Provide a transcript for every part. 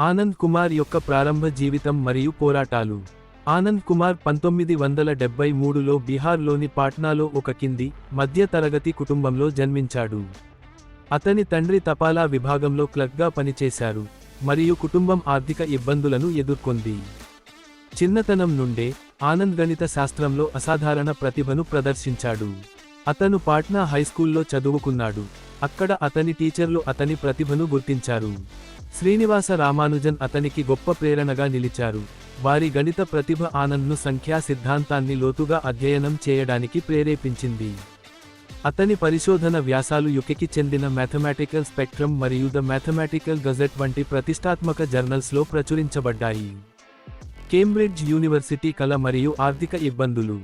ఆనంద్ కుమార్ యొక్క ప్రారంభ జీవితం మరియు పోరాటాలు. ఆనంద్ కుమార్ పంతొమ్మిది వందల డెబ్బై మూడులో బీహార్లోని పాట్నాలో ఒక కింది మధ్య తరగతి కుటుంబంలో జన్మించాడు. అతని తండ్రి తపాలా విభాగంలో క్లర్క్గా పనిచేశారు మరియు కుటుంబం ఆర్థిక ఇబ్బందులను ఎదుర్కొంది. చిన్నతనం నుండే ఆనంద్ గణిత శాస్త్రంలో అసాధారణ ప్రతిభను ప్రదర్శించాడు. అతను పాట్నా హైస్కూల్లో చదువుకున్నాడు అక్కడ అతని టీచర్లు అతని ప్రతిభను గుర్తించారు. శ్రీనివాస రామానుజన్ అతనికి గొప్ప ప్రేరణగా నిలిచారు. వారి గణిత ప్రతిభ ఆనంద్ను సంఖ్యా సిద్ధాంతాన్ని లోతుగా అధ్యయనం చేయడానికి ప్రేరేపించింది. అతని పరిశోధన వ్యాసాలు యుకెకి చెందిన మ్యాథమెటికల్ స్పెక్ట్రమ్ మరియు ద మ్యాథమెటికల్ గజెట్ వంటి ప్రతిష్టాత్మక జర్నల్స్లో ప్రచురించబడ్డాయి. కేంబ్రిడ్జ్ యూనివర్సిటీ కళ మరియు ఆర్థిక ఇబ్బందులు.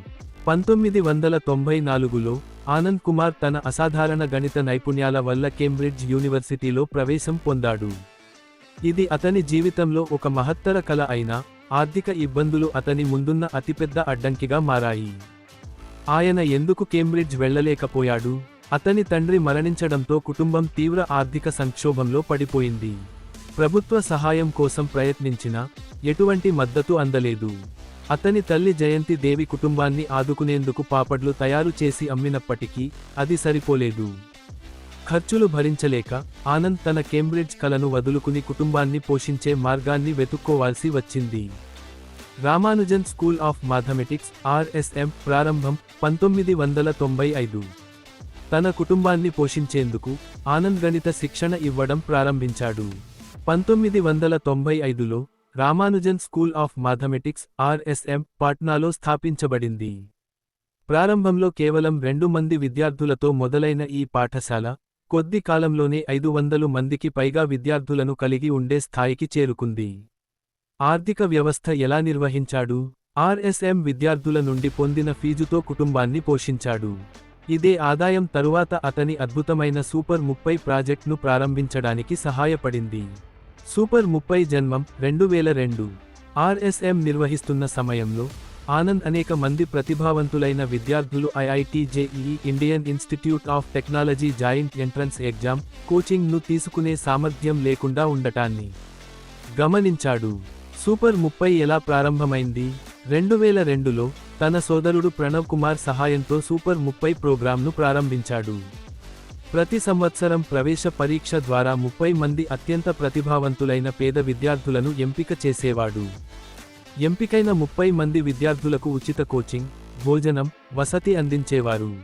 పంతొమ్మిది వందల తొంభై నాలుగులో ఆనంద్ కుమార్ తన అసాధారణ గణిత నైపుణ్యాల వల్ల కేంబ్రిడ్జ్ యూనివర్సిటీలో ప్రవేశం పొందాడు. ఇది అతని జీవితంలో ఒక మహత్తర కళ అయినా ఆర్థిక ఇబ్బందులు అతని ముందున్న అతిపెద్ద అడ్డంకిగా మారాయి. ఆయన ఎందుకు కేంబ్రిడ్జ్ వెళ్ళలేకపోయాడు? అతని తండ్రి మరణించడంతో కుటుంబం తీవ్ర ఆర్థిక సంక్షోభంలో పడిపోయింది. ప్రభుత్వ సహాయం కోసం ప్రయత్నించినా ఎటువంటి మద్దతు అందలేదు. అతని తల్లి జయంతి దేవి కుటుంబాన్ని ఆదుకునేందుకు పాపడ్లు తయారు చేసి అమ్మినప్పటికీ అది సరిపోలేదు. ఖర్చులు భరించలేక ఆనంద్ తన కేంబ్రిడ్జ్ కలను వదులుకుని కుటుంబాన్ని పోషించే మార్గాన్ని వెతుక్కోవాల్సి వచ్చింది. Ramanujan school of mathematics RSM ప్రారంభం పంతొమ్మిది వందల తొంభై ఐదు. తన కుటుంబాన్ని పోషించేందుకు ఆనంద్ గణిత శిక్షణ ఇవ్వడం ప్రారంభించాడు. పంతొమ్మిది వందల తొంభై ఐదులో Ramanujan school of mathematics RSM పాట్నాలో స్థాపించబడింది. ప్రారంభంలో కేవలం రెండు మంది విద్యార్థులతో మొదలైన ఈ పాఠశాల కొద్ది కాలంలోనే ఐదు వందలు మందికి పైగా విద్యార్థులను కలిగి ఉండే స్థాయికి చేరుకుంది. ఆర్థిక వ్యవస్థ ఎలా నిర్వహించాడు? ఆర్ఎస్ఎం విద్యార్థుల నుండి పొందిన ఫీజుతో కుటుంబాన్ని పోషించాడు. ఇదే ఆదాయం తరువాత అతని అద్భుతమైన సూపర్ ముప్పై ప్రాజెక్ట్ను ప్రారంభించడానికి సహాయపడింది. సూపర్ ముప్పై జన్మం రెండు వేల రెండు. ఆర్ఎస్ఎం నిర్వహిస్తున్న సమయంలో ఆనంద్ అనేక మంది ప్రతిభావంతులైన విద్యార్థులు IIT JEE Indian Institute of Technology Joint Entrance Exam కోచింగ్ను తీసుకునే సామర్థ్యం లేకుండా ఉండటాన్ని గమనించాడు. సూపర్ ముప్పై ఎలా ప్రారంభమైంది? రెండు వేల రెండులో తన సోదరుడు ప్రణవ్ కుమార్ సహాయంతో సూపర్ ముప్పై ప్రోగ్రాంను ప్రారంభించాడు. ప్రతి సంవత్సరం ప్రవేశ పరీక్ష ద్వారా ముప్పై మంది అత్యంత ప్రతిభావంతులైన పేద విద్యార్థులను ఎంపిక చేసేవాడు. ఎంపికైన ముప్పై మంది విద్యార్థులకు ఉచిత కోచింగ్ భోజనం వసతి అందించేవారు.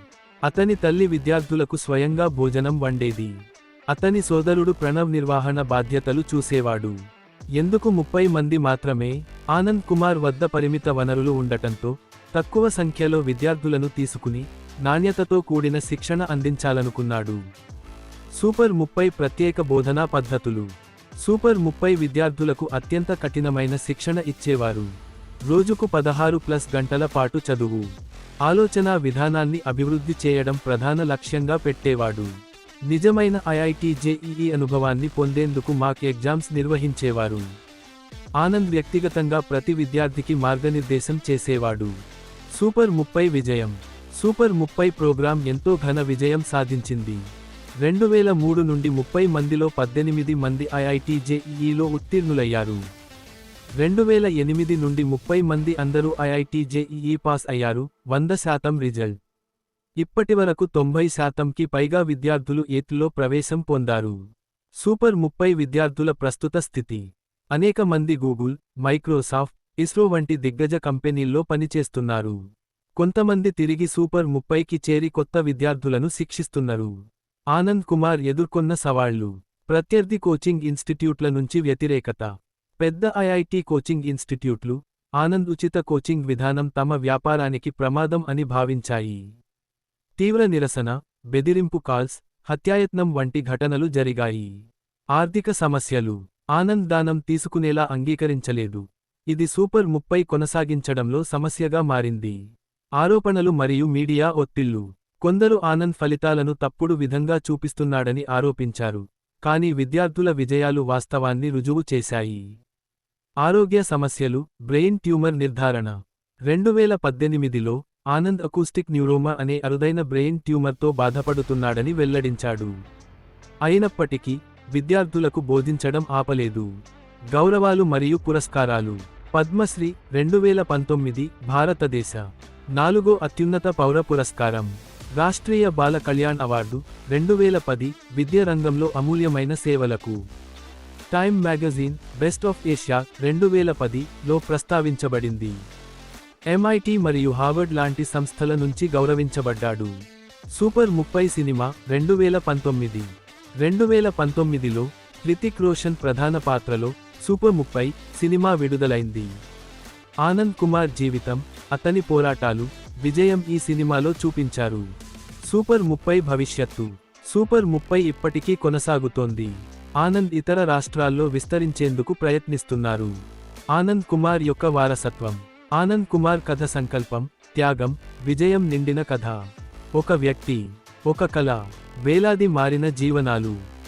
అతని తల్లి విద్యార్థులకు స్వయంగా భోజనం వండేది. అతని సోదరుడు ప్రణవ్ నిర్వహణ బాధ్యతలు చూసేవాడు. ఎందుకు ముప్పై మంది మాత్రమే? ఆనంద్ కుమార్ వద్ద పరిమిత వనరులు ఉండటంతో తక్కువ సంఖ్యలో విద్యార్థులను తీసుకుని నాణ్యతతో కూడిన శిక్షణ అందించాలనుకున్నాడు. సూపర్ ముప్పై ప్రత్యేక బోధనా పద్ధతులు. సూపర్ ముప్పై విద్యార్థులకు అత్యంత కఠినమైన శిక్షణ ఇచ్చేవారు. రోజుకు పదహారు ప్లస్ గంటల పాటు చదువు. ఆలోచనా విధానాన్ని అభివృద్ధి చేయడం ప్రధాన లక్ష్యంగా పెట్టేవాడు. నిజమైన ఐఐటి జేఈఈ అనుభవాన్ని పొందేందుకు మాక్ ఎగ్జామ్స్ నిర్వహించేవారు. ఆనంద్ వ్యక్తిగతంగా ప్రతి విద్యార్థికి మార్గనిర్దేశం చేసేవాడు. సూపర్ ముప్పై విజయం. సూపర్ ముప్పై ప్రోగ్రాం ఎంతో ఘన విజయం సాధించింది. రెండు వేల మూడు నుండి ముప్పై మందిలో పద్దెనిమిది మంది ఐఐటి జేఈఈలో ఉత్తీర్ణులయ్యారు. రెండు వేల ఎనిమిది నుండి ముప్పై మంది అందరూ ఐఐటి జేఈఈ పాస్ అయ్యారు. వంద శాతం రిజల్ట్. ఇప్పటివరకు తొంభై శాతంకి పైగా విద్యార్థులు ఏత్లో ప్రవేశం పొందారు. సూపర్ ముప్పై విద్యార్థుల ప్రస్తుత స్థితి. అనేక మంది గూగుల్ మైక్రోసాఫ్ట్ ఇస్రో వంటి దిగ్గజ కంపెనీల్లో పనిచేస్తున్నారు. కొంతమంది తిరిగి సూపర్ ముప్పైకి చేరి కొత్త విద్యార్థులను శిక్షిస్తున్నారు. ఆనంద్ కుమార్ ఎదుర్కొన్న సవాళ్ళు. ప్రత్యర్థి కోచింగ్ ఇన్స్టిట్యూట్ల నుంచి వ్యతిరేకత. పెద్ద ఐఐటి కోచింగ్ ఇన్స్టిట్యూట్లు ఆనంద్ ఉచిత కోచింగ్ విధానం తమ వ్యాపారానికి ప్రమాదం అని భావించాయి. తీవ్ర నిరసన బెదిరింపు కాల్స్ హత్యాయత్నం వంటి ఘటనలు జరిగాయి. ఆర్థిక సమస్యలు ఆనంద్ దానం తీసుకునేలా అంగీకరించలేదు. ఇది సూపర్ ముప్పై కొనసాగించడంలో సమస్యగా మారింది. ఆరోపణలు మరియు మీడియా ఒత్తిళ్ళు. కొందరు ఆనంద్ ఫలితాలను తప్పుడు విధంగా చూపిస్తున్నాడని ఆరోపించారు. కానీ విద్యార్థుల విజయాలు వాస్తవాన్ని రుజువు చేశాయి. ఆరోగ్య సమస్యలు బ్రెయిన్ ట్యూమర్ నిర్ధారణ. రెండువేల పద్దెనిమిదిలో ఆనంద్ అకూస్టిక్ న్యూరోమా అనే అరుదైన బ్రెయిన్ ట్యూమర్తో బాధపడుతున్నాడని వెల్లడించాడు. అయినప్పటికీ విద్యార్థులకు బోధించడం ఆపలేదు. గౌరవాలు మరియు పురస్కారాలు. పద్మశ్రీ రెండు వేల పంతొమ్మిది భారతదేశ. నాలుగో అత్యున్నత పౌర పురస్కారం. రాష్ట్రీయ బాల కళ్యాణ్ అవార్డు రెండు వేల పది విద్య రంగంలో అమూల్యమైన సేవలకు. Time magazine best of Asia రెండు వేల పదిలో ప్రస్తావించబడింది. ఎంఐటి మరియు హార్వర్డ్ లాంటి సంస్థల నుంచి గౌరవించబడ్డాడు. సూపర్ ముప్పై సినిమా రెండు వేల పంతొమ్మిది. రెండు వేల పంతొమ్మిదిలో హృతిక్ రోషన్ ప్రధాన పాత్రలో సూపర్ ముప్పై సినిమా విడుదలైంది. ఆనంద్ కుమార్ జీవితం అతని పోరాటాలు విజయం ఈ సినిమాలో చూపించారు. సూపర్ ముప్పై భవిష్యత్తు. సూపర్ ముప్పై ఇప్పటికీ కొనసాగుతోంది. ఆనంద్ ఇతర రాష్ట్రాల్లో విస్తరించేందుకు ప్రయత్నిస్తున్నారు. ఆనంద్ కుమార్ యొక్క వారసత్వం. ఆనంద్ కుమార్ కథ సంకల్పం త్యాగం విజయం నిండిన కథ. ఒక వ్యక్తి ఒక కళ వేలాది మారిన జీవనాలు.